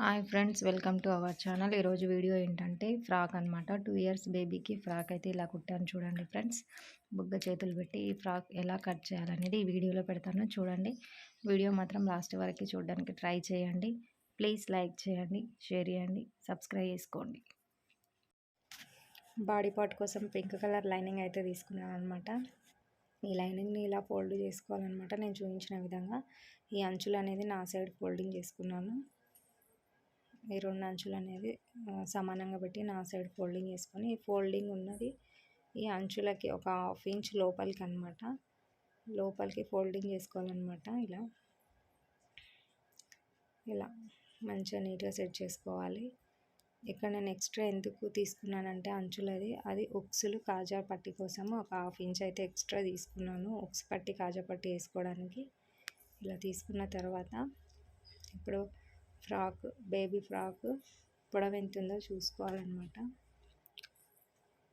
Hi friends welcome to our channel. ఈరోజు video ఏంటంటే frock అనమాట టూ ఇయర్స్ బేబీకి ఫ్రాక్ అయితే ఇలా కుట్టాను చూడండి ఫ్రెండ్స్. బుగ్గ చేతులు పెట్టి ఈ ఫ్రాక్ ఎలా కట్ చేయాలనేది ఈ వీడియోలో పెడతాను చూడండి. వీడియో మాత్రం లాస్ట్ వరకు చూడడానికి ట్రై చేయండి. ప్లీజ్ లైక్ చేయండి షేర్ చేయండి సబ్స్క్రైబ్ చేసుకోండి. బాడీ పార్ట్ కోసం పింక్ కలర్ లైనింగ్ అయితే తీసుకున్నాను అనమాట ఈ లైనింగ్ని ఇలా ఫోల్డ్ చేసుకోవాలన్నమాట. నేను చూపించిన విధంగా ఈ అంచులు అనేది నా సైడ్ ఫోల్డింగ్ చేసుకున్నాను. ఈ రెండు అంచులు అనేది సమానంగా పెట్టి నా సైడ్ ఫోల్డింగ్ వేసుకొని ఈ ఫోల్డింగ్ ఉన్నది ఈ అంచులకి ఒక హాఫ్ ఇంచ్ లోపలికి అనమాట లోపలికి ఫోల్డింగ్ చేసుకోవాలన్నమాట ఇలా. ఇలా మంచిగా నీట్గా సెట్ చేసుకోవాలి. ఇక్కడ నేను ఎక్స్ట్రా ఎందుకు తీసుకున్నానంటే అంచులది అది ఉక్సులు కాజా పట్టి కోసం ఒక హాఫ్ ఇంచ్ అయితే ఎక్స్ట్రా తీసుకున్నాను. ఉక్స్ పట్టి కాజా పట్టి వేసుకోవడానికి. ఇలా తీసుకున్న తర్వాత ఇప్పుడు ఫ్రాక్ బేబీ ఫ్రాక్ పొడవు ఎంత ఉందో చూసుకోవాలన్నమాట.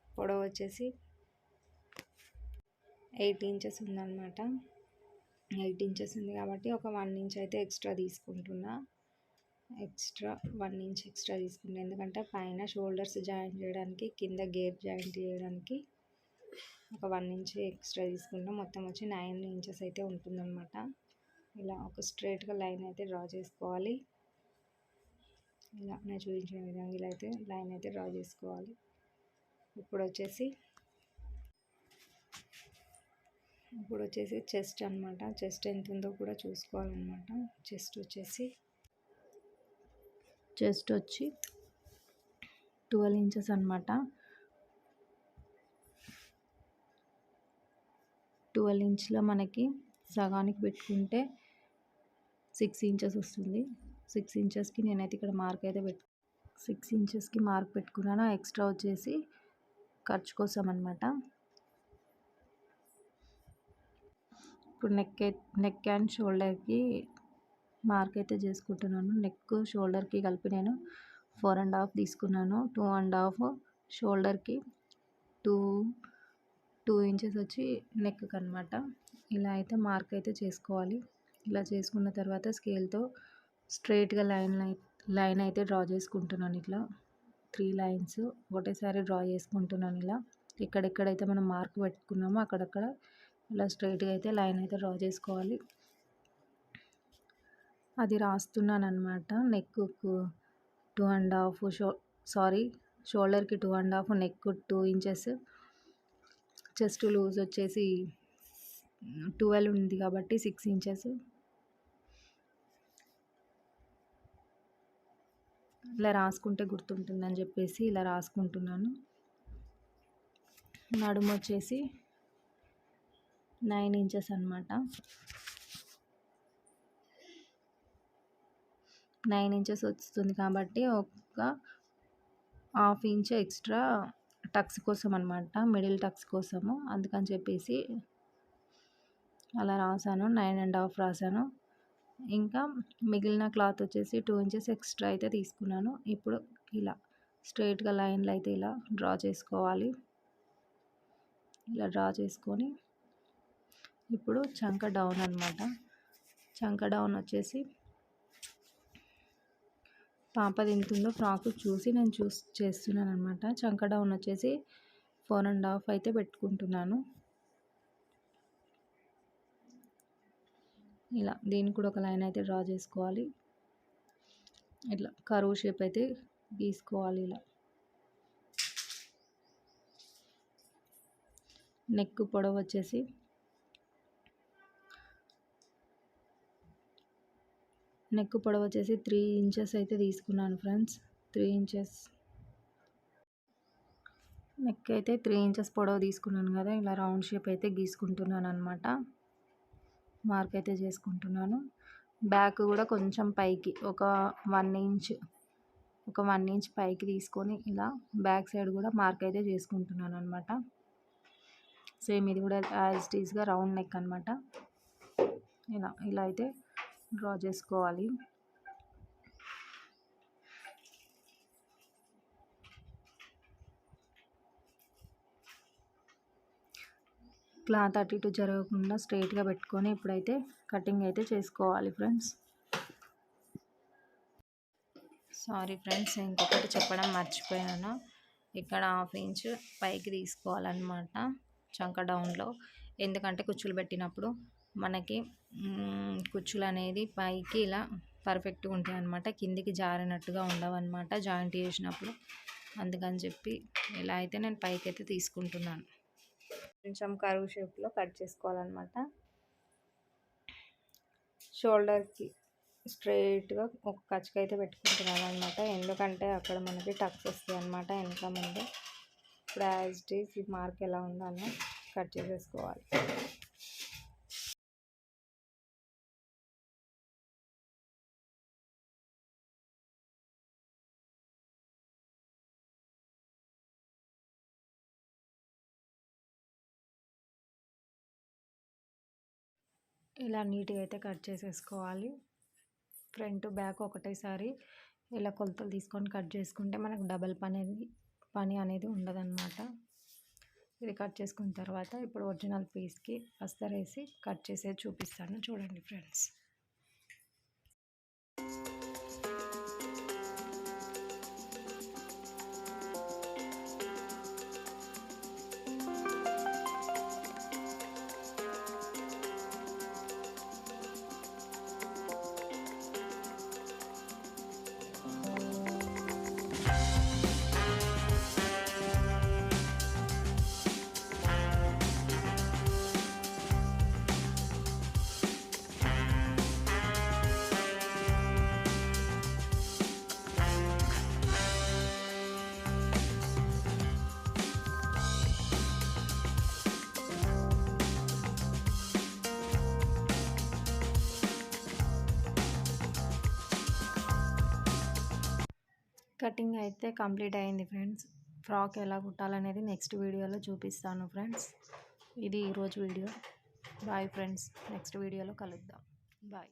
పొడవు వచ్చేసి ఎయిట్ ఇంచెస్ ఉందన్నమాట. ఎయిట్ ఇంచెస్ ఉంది కాబట్టి ఒక వన్ ఇంచ్ అయితే ఎక్స్ట్రా తీసుకుంటున్నా. ఎక్స్ట్రా వన్ ఇంచ్ ఎక్స్ట్రా తీసుకుంటా ఎందుకంటే పైన షోల్డర్స్ జాయింట్ చేయడానికి కింద గేర్ జాయింట్ చేయడానికి ఒక వన్ ఇంచ్ ఎక్స్ట్రా తీసుకుంటాం మొత్తం వచ్చి నైన్ ఇంచెస్ అయితే ఉంటుందన్నమాట. ఇలా ఒక స్ట్రైట్గా లైన్ అయితే డ్రా చేసుకోవాలి. ఇలా నేను చూపించిన విధంగా ఇలా అయితే లైన్ అయితే డ్రా చేసుకోవాలి. ఇప్పుడు వచ్చేసి ఇప్పుడు వచ్చేసి చెస్ట్ అనమాట చెస్ట్ ఎంత ఉందో కూడా చూసుకోవాలన్నమాట. చెస్ట్ వచ్చేసి చెస్ట్ వచ్చి ట్వెల్వ్ ఇంచెస్ అనమాట ట్వెల్వ్ ఇంచ్లో మనకి సగానికి పెట్టుకుంటే సిక్స్ ఇంచెస్ వస్తుంది. సిక్స్ ఇంచెస్కి నేనైతే ఇక్కడ మార్క్ అయితే పెట్టు సిక్స్ ఇంచెస్కి మార్క్ పెట్టుకున్నాను. ఎక్స్ట్రా వచ్చేసి ఖర్చు కోసం అనమాట ఇప్పుడు నెక్ నెక్ అండ్ షోల్డర్కి మార్క్ అయితే చేసుకుంటున్నాను. నెక్ షోల్డర్కి కలిపి నేను ఫోర్ అండ్ హాఫ్ తీసుకున్నాను. టూ అండ్ హాఫ్ షోల్డర్కి టూ టూ ఇంచెస్ వచ్చి నెక్కి అనమాట ఇలా అయితే మార్క్ అయితే చేసుకోవాలి. ఇలా చేసుకున్న తర్వాత స్కేల్తో స్ట్రైట్గా లైన్ లైన్ అయితే డ్రా చేసుకుంటున్నాను ఇట్లా. త్రీ లైన్స్ ఒకటేసారి డ్రా చేసుకుంటున్నాను ఇలా. ఎక్కడెక్కడైతే మనం మార్క్ పెట్టుకున్నామో అక్కడక్కడ ఇలా స్ట్రైట్గా అయితే లైన్ అయితే డ్రా చేసుకోవాలి. అది రాస్తున్నాను అనమాట neck two and half show sorry షోల్డర్కి two and half neck two inches. Chest loose వచ్చేసి ట్వెల్వ్ ఉంది కాబట్టి సిక్స్ ఇంచెస్. ఇలా రాసుకుంటే గుర్తుంటుందని చెప్పేసి ఇలా రాసుకుంటున్నాను. నడుము వచ్చేసి నైన్ ఇంచెస్ అనమాట నైన్ ఇంచెస్ వస్తుంది కాబట్టి ఒక హాఫ్ ఇంచ్ ఎక్స్ట్రా టక్స్ కోసం అనమాట మిడిల్ టక్స్ కోసము. అందుకని చెప్పేసి అలా రాసాను నైన్ అండ్ హాఫ్ రాసాను. ఇంకా మిగిలిన క్లాత్ వచ్చేసి టూ ఇంచెస్ ఎక్స్ట్రా అయితే తీసుకున్నాను. ఇప్పుడు ఇలా స్ట్రైట్గా లైన్లు అయితే ఇలా డ్రా చేసుకోవాలి. ఇలా డ్రా చేసుకొని ఇప్పుడు చంక డౌన్ అనమాట చంక డౌన్ వచ్చేసి పాప తింటుందో ఫ్రాక్ చూసి నేను చూస్ చేస్తున్నాను అనమాట చంక డౌన్ వచ్చేసి ఫోర్ అండ్ హాఫ్ అయితే పెట్టుకుంటున్నాను. ఇలా దీన్ని కూడా ఒక లైన్ అయితే డ్రా చేసుకోవాలి. ఇట్లా కరువు షేప్ అయితే గీసుకోవాలి ఇలా. నెక్ పొడవు వచ్చేసి నెక్ పొడవు వచ్చేసి త్రీ ఇంచెస్ అయితే తీసుకున్నాను ఫ్రెండ్స్. Three inches. నెక్ అయితే త్రీ ఇంచెస్ పొడవు తీసుకున్నాను కదా ఇలా రౌండ్ షేప్ అయితే గీసుకుంటున్నాను అనమాట మార్క్ అయితే చేసుకుంటున్నాను. బ్యాక్ కూడా కొంచెం పైకి ఒక వన్ ఇంచ్ ఒక వన్ ఇంచ్ పైకి తీసుకొని ఇలా బ్యాక్ సైడ్ కూడా మార్క్ అయితే చేసుకుంటున్నాను అనమాట సేమ్ ఇది కూడా యాజ్ టీజ్గా రౌండ్ నెక్ అనమాట ఇలా ఇలా అయితే డ్రా చేసుకోవాలి. క్లాత్ అటు ఇటు జరగకుండా స్ట్రైట్గా పెట్టుకొని ఇప్పుడైతే కటింగ్ అయితే చేసుకోవాలి ఫ్రెండ్స్. సారీ ఫ్రెండ్స్ ఇంకొకటి చెప్పడం మర్చిపోయాను. ఇక్కడ హాఫ్ ఇంచ్ పైకి తీసుకోవాలన్నమాట చంక డౌన్లో. ఎందుకంటే కుచ్చులు పెట్టినప్పుడు మనకి కుచ్చులు అనేది పైకి ఇలా పర్ఫెక్ట్గా ఉంటాయి అనమాట కిందికి జారినట్టుగా ఉండవన్నమాట జాయింట్ చేసినప్పుడు. అందుకని చెప్పి ఇలా అయితే నేను పైకి అయితే తీసుకుంటున్నాను. కొంచెం కరువు షేప్లో కట్ చేసుకోవాలన్నమాట. షోల్డర్కి స్ట్రైట్గా ఒక కచ్చుక అయితే పెట్టుకుంటున్నాను అనమాట ఎందుకంటే అక్కడ మనకి టక్స్ వస్తాయి అనమాట వెనక ముందు. ఇప్పుడు యాజ్ ఈ మార్క్ ఎలా ఉందో కట్ చేసేసుకోవాలి. ఇలా నీట్గా అయితే కట్ చేసేసుకోవాలి. ఫ్రంట్ బ్యాక్ ఒకటేసారి ఇలా కొలతలు తీసుకొని కట్ చేసుకుంటే మనకు డబల్ పని పని అనేది ఉండదన్నమాట. ఇది కట్ చేసుకున్న తర్వాత ఇప్పుడు ఒరిజినల్ పీస్కి అస్తరేసి కట్ చేసేది చూపిస్తాను. చూడండి ఫ్రెండ్స్. కటింగ్ అయితే కంప్లీట్ అయింది ఫ్రెండ్స్. ఫ్రాక్ ఎలా కుట్టాలనేది నెక్స్ట్ వీడియోలో చూపిస్తాను ఫ్రెండ్స్. ఇది ఈరోజు వీడియో. Bye friends. నెక్స్ట్ వీడియోలో కలుద్దాం. బాయ్.